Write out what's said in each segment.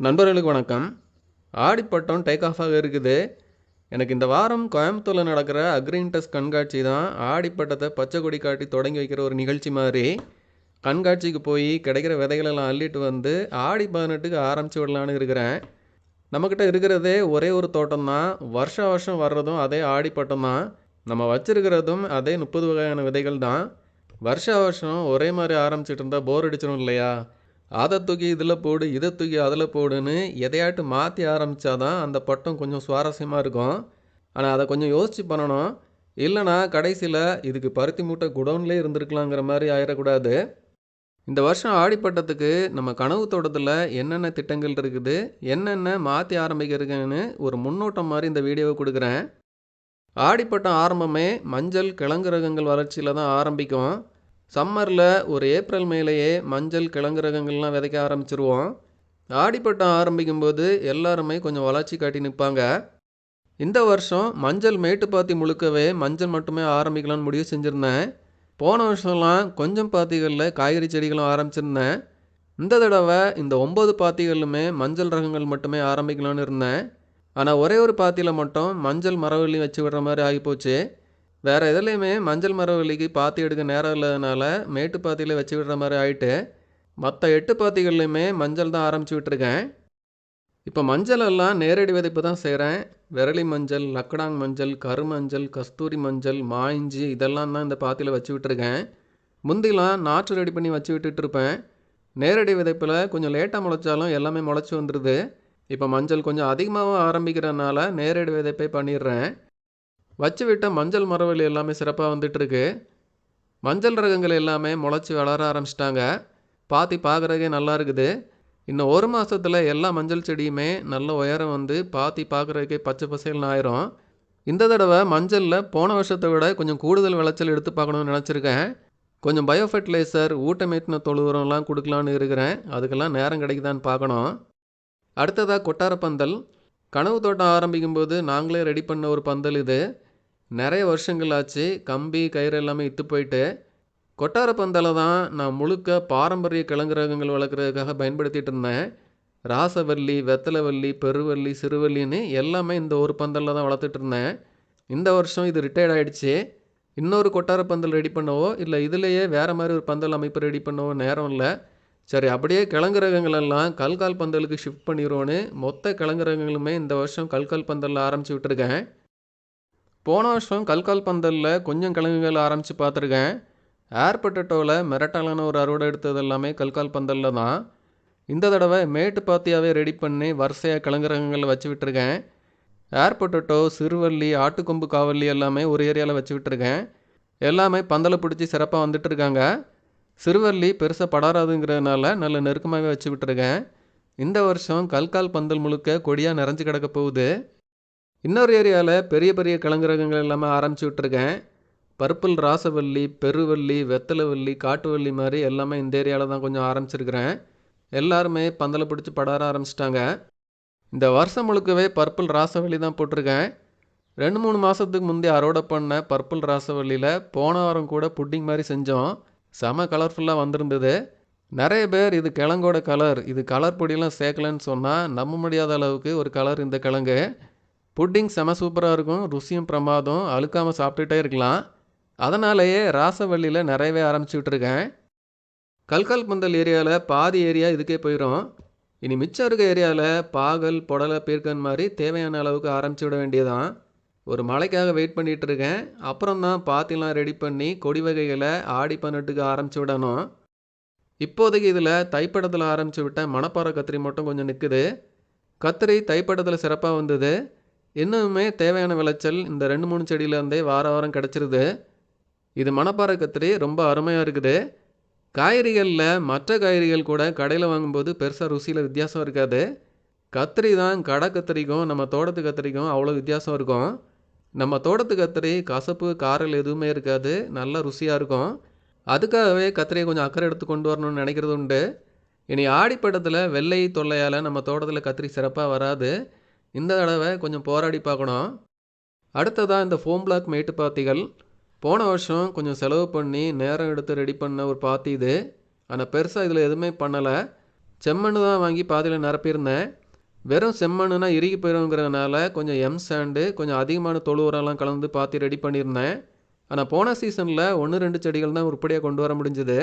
நண்பர்களுக்கு வணக்கம். ஆடிப்பட்டம் டேக் ஆஃபாக இருக்குது. எனக்கு இந்த வாரம் கோயம்புத்தூரில் நடக்கிற அக்ரின்டஸ் கண்காட்சி தான் ஆடிப்பட்டத்தை பச்சை கொடி காட்டி தொடங்கி வைக்கிற ஒரு நிகழ்ச்சி மாதிரி. கண்காட்சிக்கு போய் கிடைக்கிற விதைகளெல்லாம் அள்ளிட்டு வந்து ஆடி பதினெட்டுக்கு ஆரம்பித்து விடலான்னு இருக்கிறேன். நம்மக்கிட்ட இருக்கிறதே ஒரே ஒரு தோட்டம் தான். வருஷ வருஷம் வர்றதும் அதே ஆடிப்பட்டம் தான். நம்ம வச்சிருக்கிறதும் அதே முப்பது வகையான விதைகள் தான். வருஷ வருஷம் ஒரே மாதிரி ஆரம்பிச்சிட்டு இருந்தால் போர் அடிச்சிடும் இல்லையா? அதை தூக்கி இதில் போடு இதை தூக்கி அதில் போடுன்னு எதையாட்டு மாற்றி ஆரம்பித்தாதான் அந்த பட்டம் கொஞ்சம் சுவாரஸ்யமாக இருக்கும். ஆனால் அதை கொஞ்சம் யோசித்து பண்ணணும். இல்லைனா கடைசியில் இதுக்கு பருத்தி மூட்டை குடோன்லேயே இருந்திருக்கலாங்கிற மாதிரி ஆயிடக்கூடாது. இந்த வருஷம் ஆடிப்பட்டத்துக்கு நம்ம கனவு தோட்டத்தில் என்னென்ன திட்டங்கள் இருக்குது என்னென்ன மாற்றி ஆரம்பிக்கிறதுன்னு ஒரு முன்னோட்டம் மாதிரி இந்த வீடியோவை கொடுக்குறேன். ஆடிப்பட்டம் ஆரம்பமே மஞ்சள் கிழங்கு ரகங்கள் வளர்ச்சியில் தான் ஆரம்பிக்கும். சம்மரில் ஒரு ஏப்ரல் மேலேயே மஞ்சள் கிழங்கு ரகங்கள்லாம் விதைக்க ஆரம்பிச்சிருவோம். ஆடிப்பட்டம் ஆரம்பிக்கும்போது எல்லாருமே கொஞ்சம் வளர்ச்சி காட்டி நிற்பாங்க இந்த வருஷம் மஞ்சள் மேட்டுப்பாத்தி முழுக்கவே மஞ்சள் மட்டுமே ஆரம்பிக்கலாம்னு முடிவு செஞ்சுருந்தேன். போன வருஷம்லாம் கொஞ்சம் பாத்திகளில் காய்கறி செடிகளும் ஆரம்பிச்சிருந்தேன். இந்த தடவை இந்த ஒம்பது பாத்திகளுமே மஞ்சள் ரகங்கள் மட்டுமே ஆரம்பிக்கலாம்னு இருந்தேன். ஆனால் ஒரே ஒரு பாத்தியில் மட்டும் மஞ்சள் மரவள்ளி வச்சு விடுற மாதிரி ஆகிப்போச்சு. வேறு எதுலேயுமே மஞ்சள் மரவள்ளிக்கு பாத்தி எடுக்க நேரம் இல்லாதனால மேட்டு பாத்தியில் வச்சு விடுற மாதிரி ஆயிட்டு மற்ற எட்டு பாத்திகள்லையுமே மஞ்சள் தான் ஆரம்பிச்சு விட்டுருக்கேன். இப்போ மஞ்சள் எல்லாம் நேரடி விதைப்பு தான் செய்கிறேன் விரலி மஞ்சள் லக்கடாங் மஞ்சள் கருமஞ்சள் கஸ்தூரி மஞ்சள் மாயிஞ்சி இதெல்லாம் தான் இந்த பாத்தியில் வச்சு விட்டுருக்கேன். முந்திலாம் நாற்று ரெடி பண்ணி வச்சு விட்டுட்டு இருப்பேன். நேரடி விதைப்பில் கொஞ்சம் லேட்டாக முளைச்சாலும் எல்லாமே முளைச்சி வந்துடுது இப்போ மஞ்சள் கொஞ்சம் அதிகமாகவும் ஆரம்பிக்கிறதுனால நேரடி விதைப்பே பண்ணிடுறேன். வச்சு விட்ட மஞ்சள் மரவள்ளி எல்லாமே சிறப்பாக வந்துட்டுருக்கு. மஞ்சள் ரகங்கள் எல்லாமே முளைச்சி வளர ஆரம்பிச்சிட்டாங்க. பாத்தி பார்க்குறதுக்கே நல்லா இருக்குது. இன்னும் ஒரு மாதத்தில் எல்லா மஞ்சள் செடியுமே நல்ல உயரம் வந்து பாத்தி பார்க்குறதுக்கே பச்சை பசேல்னு ஆயிரும். இந்த தடவை மஞ்சளில் போன வருஷத்தை விட கொஞ்சம் கூடுதல் விளைச்சல் எடுத்து பார்க்கணும்னு நினச்சிருக்கேன். கொஞ்சம் பயோ ஃபெர்டிலைசர் ஊட்டமேட்டின தொழு உரம்லாம் கொடுக்கலான்னு இருக்கிறேன். அதுக்கெல்லாம் நேரம் கிடைக்குதான்னு பார்க்கணும். அடுத்ததாக கொட்டார பந்தல். கனவு தோட்டம் ஆரம்பிக்கும்போது நாங்களே ரெடி பண்ண ஒரு பந்தல் இது. நிறைய வருஷங்கள் ஆச்சு கம்பி கயிறு எல்லாமே இத்து போயிட்டு கொட்டார பந்தலை தான் நான் முழுக்க பாரம்பரிய கிழங்குரகங்கள் வளர்க்குறதுக்காக பயன்படுத்திகிட்டு இருந்தேன். ராசவல்லி வெத்தலைவல்லி பெருவல்லி சிறுவல்லின்னு எல்லாமே இந்த ஒரு பந்தலில் தான் வளர்த்துட்டு இருந்தேன். இந்த வருஷம் இது ரிட்டையர்ட் ஆகிடுச்சு இன்னொரு கொட்டார பந்தல் ரெடி பண்ணவோ இல்லை இதுலேயே வேறு மாதிரி ஒரு பந்தல் அமைப்பு ரெடி பண்ணவோ நேரம் இல்லை. சரி அப்படியே கிழங்கு ரகங்களெல்லாம் கல்கால் பந்தலுக்கு ஷிஃப்ட் பண்ணிடுவோன்னு மொத்த கிழங்கு ரகங்களுமே இந்த வருஷம் கல்கால் பந்தலில் ஆரம்பித்து விட்டுருக்கேன். போன வருஷம் கல்கால் பந்தலில் கொஞ்சம் கிழங்குகள் ஆரம்பித்து பார்த்துருக்கேன். ஏர் பொட்டேட்டோவில் மிரட்டலான ஒரு அறுவடை எடுத்தது எல்லாமே கல்கால் பந்தலில் தான். இந்த தடவை மேட்டு பாத்தியாவே ரெடி பண்ணி வரிசையாக கிழங்கு ரகங்களில் வச்சு விட்டுருக்கேன். ஏர் பொட்டேட்டோ சிறுவள்ளி ஆட்டுக்கொம்பு காவல்லி எல்லாமே ஒரு ஏரியாவில் வச்சு விட்டுருக்கேன். எல்லாமே பந்தலை பிடிச்சி சிறப்பாக வந்துட்டுருக்காங்க சிறுவள்ளி பெருசாக படாராதுங்கிறதுனால நல்ல நெருக்கமாகவே வச்சு விட்டுருக்கேன். இந்த வருஷம் கல்கால் பந்தல் முழுக்க கொடியாக நிறைஞ்சு கிடக்க போகுது. இன்னொரு ஏரியாவில் பெரிய பெரிய கலங்கரகங்கள் ரகங்கள் எல்லாமே ஆரம்பிச்சு விட்ருக்கேன் பர்பிள் ராசவல்லி பெருவல்லி வெத்தலைவல்லி காட்டுவல்லி மாதிரி எல்லாமே இந்த ஏரியாவில் தான் கொஞ்சம் ஆரம்பிச்சிருக்கிறேன். எல்லாருமே பந்தலை பிடிச்சி படார ஆரம்பிச்சிட்டாங்க. இந்த வருஷம் முழுக்கவே பர்பிள் ராசவல்லி தான் போட்டிருக்கேன். ரெண்டு மூணு மாதத்துக்கு முந்தைய அறுவடை பண்ண பர்பிள் ராசவல்லியில் போன வாரம் கூட புட்டிங் மாதிரி செஞ்சோம். செம கலர்ஃபுல்லாக வந்திருந்தது. நிறைய பேர் இது கிழங்கோட கலர் இது கலர் பொடியெல்லாம் சேர்க்கலன்னு சொன்னால் நம்ப முடியாத அளவுக்கு ஒரு கலர் இந்த கிழங்கு. புட்டிங் செம சூப்பராக இருக்கும் ருசியும் பிரமாதம் அழுக்காமல் சாப்பிட்டுட்டே இருக்கலாம். அதனாலேயே ராசவள்ளியில் நிறையவே ஆரம்பிச்சு விட்ருக்கேன் கல்கால் பந்தல் ஏரியாவில் பாதி ஏரியா இதுக்கே போயிடும் இனி மிச்சம் இருக்க ஏரியாவில் பாகல் புடலை பீர்க்கன் மாதிரி தேவையான அளவுக்கு ஆரம்பிச்சு விட வேண்டியதான் ஒரு மழைக்காக வெயிட் பண்ணிகிட்டு இருக்கேன். அப்புறம் தான் பாத்திலாம் ரெடி பண்ணி கொடி வகைகளை ஆடி பண்ணிட்டுக்கு ஆரம்பிச்சு விடணும். இப்போதைக்கு இதில் தைப்படத்தில் ஆரம்பித்து விட்ட மணப்பாறை கத்திரி மட்டும் கொஞ்சம் நிற்குது கத்திரி தைப்படத்தில் சிறப்பாக வந்தது. இன்னுமே தேவையான விளைச்சல் இந்த ரெண்டு மூணு செடியிலேருந்தே வார வாரம் கிடச்சிருது. இது மணப்பாறை கத்திரி ரொம்ப அருமையாக இருக்குது. காய்கறிகளில் மற்ற காய்கறிகள் கூட கடையில் வாங்கும்போது பெருசாக ருசியில் வித்தியாசம் இருக்காது. கத்திரி தான் கடை கத்திரிக்கும் நம்ம தோட்டத்து கத்திரிக்கும் அவ்வளோ வித்தியாசம் இருக்கும். நம்ம தோட்டத்து கத்திரி கசப்பு காரல் எதுவுமே இருக்காது நல்ல ருசியாக இருக்கும். அதுக்காகவே கத்திரியை கொஞ்சம் அக்கறை எடுத்து கொண்டு வரணும்னு நினைக்கிறது உண்டு. இனி ஆடிப்பட்டத்தில் வெள்ளை தொல்லையால் நம்ம தோட்டத்தில் கத்திரி சிறப்பாக வராது. இந்த தடவை கொஞ்சம் போராடி பார்க்கணும். அடுத்ததாக இந்த ஃபோம் பிளாக் மேட்டு பாத்திகள். போன வருஷம் கொஞ்சம் செலவு பண்ணி நேரம் எடுத்து ரெடி பண்ண ஒரு பாத்தி இது. ஆனால் பெருசாக இதில் எதுவுமே பண்ணலை. செம்மண் தான் வாங்கி பாதியில் நிரப்பியிருந்தேன். வெறும் செம்மண்ணுனா இறுகி போயிருங்கிறதுனால கொஞ்சம் எம் சாண்டு கொஞ்சம் அதிகமான தொழு உரம்லாம் கலந்து பாத்தி ரெடி பண்ணியிருந்தேன். ஆனால் போன சீசனில் ஒன்று ரெண்டு செடிகள் தான் உருப்படியாக கொண்டு வர முடிஞ்சுது.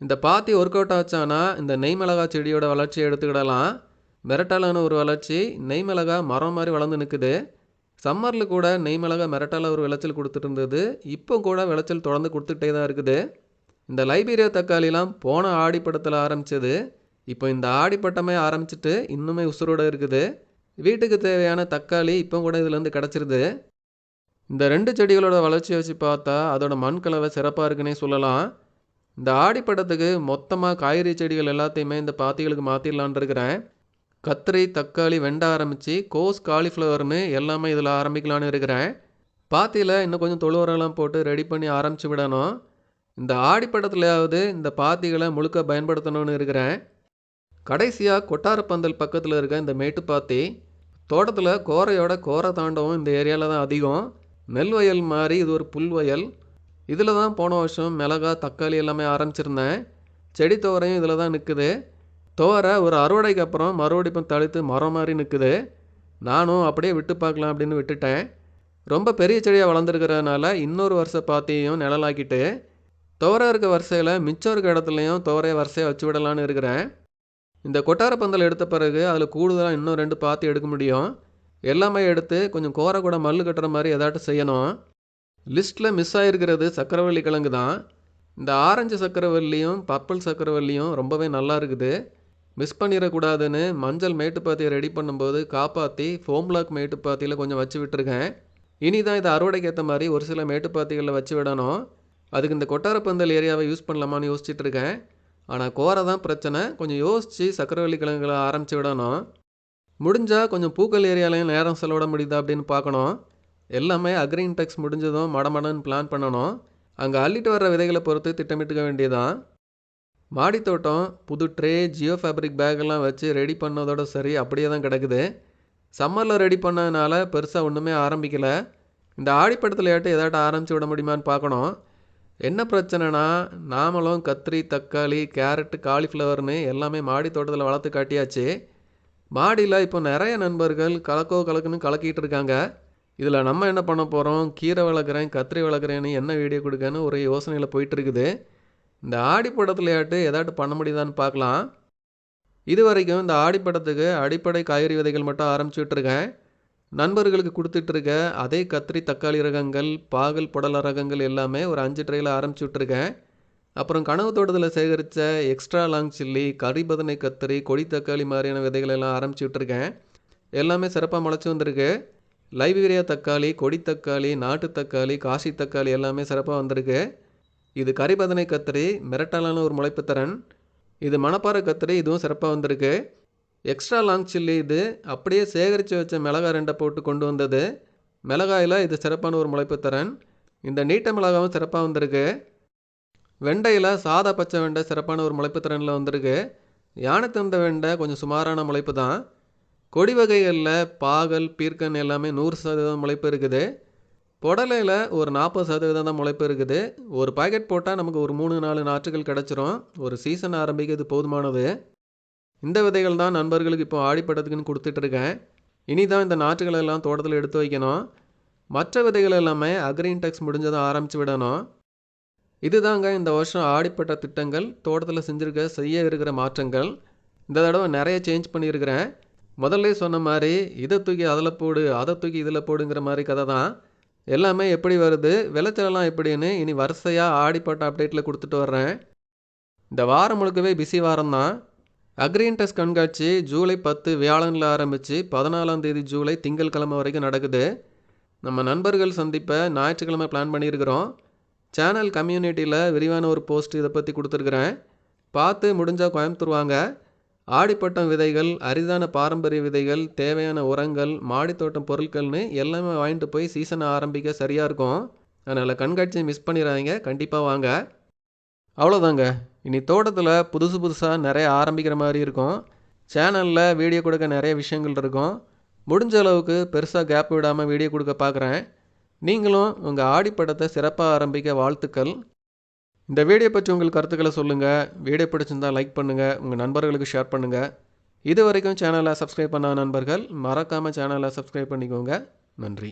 இந்த பாத்தி ஒர்க் அவுட் ஆச்சானா இந்த நெய் மிளகா செடியோட வளர்ச்சியை எடுத்துக்கிடலாம். மிரட்டாலான ஒரு வளர்ச்சி. நெய் மிளகா மரம் மாதிரி வளர்ந்து நிற்குது சம்மரில் கூட நெய் மிளகா மிரட்டால ஒரு விளைச்சல் கொடுத்துட்டு இருந்தது. இப்போ கூட விளைச்சல் தொடர்ந்து கொடுத்துட்டே தான் இருக்குது. இந்த லைபீரியா தக்காளிலாம் போன ஆடிப்பட்டத்தில் ஆரம்பிச்சது. இப்போ இந்த ஆடிப்பட்டமே ஆரம்பிச்சிட்டு இன்னுமே உசுரோடு இருக்குது. வீட்டுக்கு தேவையான தக்காளி இப்போ கூட இதுலேருந்து கிடச்சிருது. இந்த ரெண்டு செடிகளோட வளர்ச்சியை வச்சு பார்த்தா அதோட மண் கலவை சிறப்பாக இருக்குன்னே சொல்லலாம். இந்த ஆடிப்பட்டத்துக்கு மொத்தமாக காய்கறி செடிகள் எல்லாத்தையுமே இந்த பாத்திகளுக்கு மாற்றிடலான் இருக்கிறேன். கத்திரி தக்காளி வெண்ட ஆரம்பித்து கோஸ் காலிஃப்ளவர்னு எல்லாமே இதில் ஆரம்பிக்கலான்னு இருக்கிறேன். பாத்தியில் இன்னும் கொஞ்சம் தொழு உரம்லாம் போட்டு ரெடி பண்ணி ஆரம்பித்து விடணும். இந்த ஆடிப்படத்துலையாவது இந்த பாத்திகளை முழுக்க பயன்படுத்தணும்னு இருக்கிறேன். கடைசியாக கொட்டாரப்பந்தல் பக்கத்தில் இருக்க இந்த மேட்டுப்பாத்தி தோட்டத்தில் கோரையோட கோரை தாண்டவும் இந்த ஏரியாவில் தான் அதிகம். நெல் வயல் மாதிரி இது ஒரு புல் வயல். இதில் தான் போன வருஷம் மிளகா தக்காளி எல்லாமே ஆரம்பிச்சிருந்தேன். செடி தோரையும் இதில் தான் நிற்குது துவரை ஒரு அறுவடைக்கு அப்புறம் மறுபடியும் இப்போ தளித்து மரம் மாதிரி நிற்குது நானும் அப்படியே விட்டு பார்க்கலாம் அப்படின்னு விட்டுட்டேன். ரொம்ப பெரிய செடியாக வளர்ந்துருக்கிறதுனால இன்னொரு வருஷம் பார்த்தியும் நிழலாக்கிட்டு துவரை இருக்க வரிசையில் மிச்சம் இருக்க இடத்துலையும் துவரையை வரிசையாக வச்சு விடலான்னு இருக்கிறேன். இந்த கொட்டார பந்தல் எடுத்த பிறகு அதில் கூடுதலாக இன்னும் ரெண்டு பாத்தி எடுக்க முடியும். எல்லாமே எடுத்து கொஞ்சம் கோரை கூட மல்லு கட்டுற மாதிரி ஏதாட்டும் செய்யணும். லிஸ்ட்டில் மிஸ் ஆகிருக்கிறது சக்கரவள்ளி கிழங்கு தான். இந்த ஆரஞ்சு சக்கரவள்ளியும் பர்பிள் சக்கரவள்ளியும் ரொம்பவே நல்லா இருக்குது. மிஸ் பண்ணிடக்கூடாதுன்னு மஞ்சள் மேட்டுப்பாத்தியை ரெடி பண்ணும்போது காப்பாற்றி ஃபோம் பிளாக் மேட்டுப்பாத்தியில் கொஞ்சம் வச்சு விட்டுருக்கேன். இனி தான் இதை அறுவடைக்கு ஏற்ற மாதிரி ஒரு சில மேட்டுப்பாத்திகளில் வச்சு விடணும். அதுக்கு இந்த கொட்டாரப்பந்தல் ஏரியாவை யூஸ் பண்ணலாமான்னு யோசிச்சுட்டு இருக்கேன். ஆனால் கோரை தான் பிரச்சனை. கொஞ்சம் யோசித்து சக்கரவள்ளி கிழங்குகளை ஆரம்பித்து விடணும். முடிஞ்சால் கொஞ்சம் பூக்கள் ஏரியாலையும் நேரம் செலவிட முடியுதா அப்படின்னு பார்க்கணும். எல்லாமே அக்ரின் டெக்ஸ் முடிஞ்சதும் மடமடன்னு பிளான் பண்ணணும். அங்கே அள்ளிட்டு வர்ற விதைகளை பொறுத்து திட்டமிட்டுக்க வேண்டியதான் மாடித்தோட்டம் புது ட்ரே ஜியோ ஃபேப்ரிக் பேக்கெல்லாம் வச்சு ரெடி பண்ணதோட சரி அப்படியே தான் கிடக்குது. சம்மரில் ரெடி பண்ணதுனால பெருசாக ஒன்றுமே ஆரம்பிக்கலை. இந்த ஆடிப்பட்டத்தில் ஏட்டு ஏதாட்டும் ஆரம்பித்து விட முடியுமான்னு பார்க்கணும் என்ன பிரச்சனைனா நாமளும் கத்திரி தக்காளி கேரட்டு காலிஃப்ளவர்னு எல்லாமே மாடி தோட்டத்தில் வளர்த்து காட்டியாச்சு. மாடியில் இப்போ நிறைய நண்பர்கள் கலக்கோ கலக்குன்னு கலக்கிட்டு இருக்காங்க. இதில் நம்ம என்ன பண்ண போகிறோம் கீரை வளர்க்குறேன் கத்திரி வளர்க்குறேன்னு என்ன வீடியோ கொடுக்கன்னு ஒரு யோசனையில் போயிட்டுருக்குது இந்த இந்த ஆடிப்படத்துலையாட்டு ஏதாட்டு பண்ண முடியுதான்னு பார்க்கலாம். இது வரைக்கும் இந்த ஆடிப்படத்துக்கு அடிப்படை காய்கறி விதைகள் மட்டும் ஆரம்பிச்சுட்ருக்கேன். நண்பர்களுக்கு கொடுத்துட்ருக்க அதே கத்திரி தக்காளி ரகங்கள் பாகல் புடல ரகங்கள் எல்லாமே ஒரு அஞ்சு ட்ரையில் ஆரம்பிச்சுட்ருக்கேன். அப்புறம் கனவு தோட்டத்தில் சேகரித்த எக்ஸ்ட்ரா லாங் சில்லி கறிபதனை கத்திரி கொடி தக்காளி மாதிரியான விதைகள் எல்லாம் ஆரம்பிச்சுட்ருக்கேன். எல்லாமே சிறப்பாக முளைச்சி வந்திருக்கு. லைபீரியா தக்காளி கொடி தக்காளி நாட்டு தக்காளி காசி தக்காளி எல்லாமே சிறப்பாக வந்திருக்கு. இது கரிபதனை கத்திரி மிரட்டலான ஒரு முளைப்பு திறன். இது மணப்பாறை கத்திரி இதுவும் சிறப்பாக வந்திருக்கு. எக்ஸ்ட்ரா லாங் சில்லி இது அப்படியே சேகரித்து வச்ச மிளகாய் ரெண்டை போட்டு கொண்டு வந்தது. மிளகாயில் இது சிறப்பான ஒரு முளைப்பு திறன். இந்த நீட்ட மிளகாவும் சிறப்பாக வந்திருக்கு. வெண்டையில் சாதா பச்சை வெண்டை சிறப்பான ஒரு முளைப்பு திறனில் வந்திருக்கு. யானைத்தந்த வெண்டை கொஞ்சம் சுமாரான முளைப்பு தான். கொடி வகைகளில் பாகல் பீர்க்கன் எல்லாமே நூறு சதவீதம் முளைப்பு இருக்குது. புடலையில் ஒரு நாற்பது சதவீதம் தான் முளைப்பு இருக்குது. ஒரு பாக்கெட் போட்டால் நமக்கு ஒரு மூணு நாலு நாற்றுகள் கிடச்சிரும். ஒரு சீசன் ஆரம்பிக்க இது போதுமானது. இந்த விதைகள் தான் நண்பர்களுக்கு இப்போ ஆடிப்படத்துக்குன்னு கொடுத்துட்ருக்கேன். இனி தான் இந்த நாற்றுகள் எல்லாம் தோட்டத்தில் எடுத்து வைக்கணும். மற்ற விதைகள் எல்லாமே அக்ரீன் டெக்ஸ் முடிஞ்சதை ஆரம்பித்து விடணும். இதுதாங்க இந்த வருஷம் ஆடிப்பட்ட திட்டங்கள் தோட்டத்தில் செஞ்சுருக்க செய்ய இருக்கிற மாற்றங்கள். இந்த தடவை நிறைய சேஞ்ச் பண்ணியிருக்கிறேன். முதல்ல சொன்ன மாதிரி இதை தூக்கி அதில் போடு அதை தூக்கி இதில் போடுங்கிற மாதிரி கதை தான். எல்லாமே எப்படி வருது? விளைச்சலெல்லாம் எப்படின்னு இனி வரிசையாக ஆடிப்பட்ட அப்டேட்டில் கொடுத்துட்டு வர்றேன். இந்த வாரம் முழுக்கவே பிஸி வாரம் தான் டெஸ்ட் கண்காட்சி ஜூலை பத்து வியாழனில் ஆரம்பித்து பதினாலாம் தேதி ஜூலை திங்கட்கிழமை வரைக்கும் நடக்குது. நம்ம நண்பர்கள் சந்திப்பை ஞாயிற்றுக்கிழமை பிளான் பண்ணியிருக்கிறோம். சேனல் கம்யூனிட்டியில் விரிவான ஒரு போஸ்ட் இதை பற்றி கொடுத்துருக்குறேன். பார்த்து முடிஞ்சால் கோயம்புத்தூர் வாங்க. ஆடிப்பட்டம் விதைகள் அரிதான பாரம்பரிய விதைகள் தேவையான உரங்கள் மாடித்தோட்டம் பொருட்கள்னு எல்லாமே வாங்கிட்டு போய் சீசனை ஆரம்பிக்க சரியாக இருக்கும். அதனால் கண்காட்சியை மிஸ் பண்ணிடாதீங்க. கண்டிப்பாக வாங்க. அவ்வளோதாங்க இனி தோட்டத்தில் புதுசு புதுசாக நிறைய ஆரம்பிக்கிற மாதிரி இருக்கும். சேனலில் வீடியோ கொடுக்க நிறைய விஷயங்கள் இருக்கும். முடிஞ்ச அளவுக்கு பெருசாக கேப் விடாமல் வீடியோ கொடுக்க பார்க்குறேன். நீங்களும் உங்கள் ஆடிப்படத்தை சிறப்பாக ஆரம்பிக்க வாழ்த்துக்கள். இந்த வீடியோ பற்றி உங்கள் கருத்துக்களை சொல்லுங்கள் வீடியோ பிடிச்சிருந்தால் லைக் பண்ணுங்கள் உங்கள் நண்பர்களுக்கு ஷேர் பண்ணுங்கள் இது வரைக்கும் சேனலை சப்ஸ்கிரைப் பண்ணாத நண்பர்கள் மறக்காமல் சேனலை சப்ஸ்கிரைப் பண்ணிக்கோங்க. நன்றி.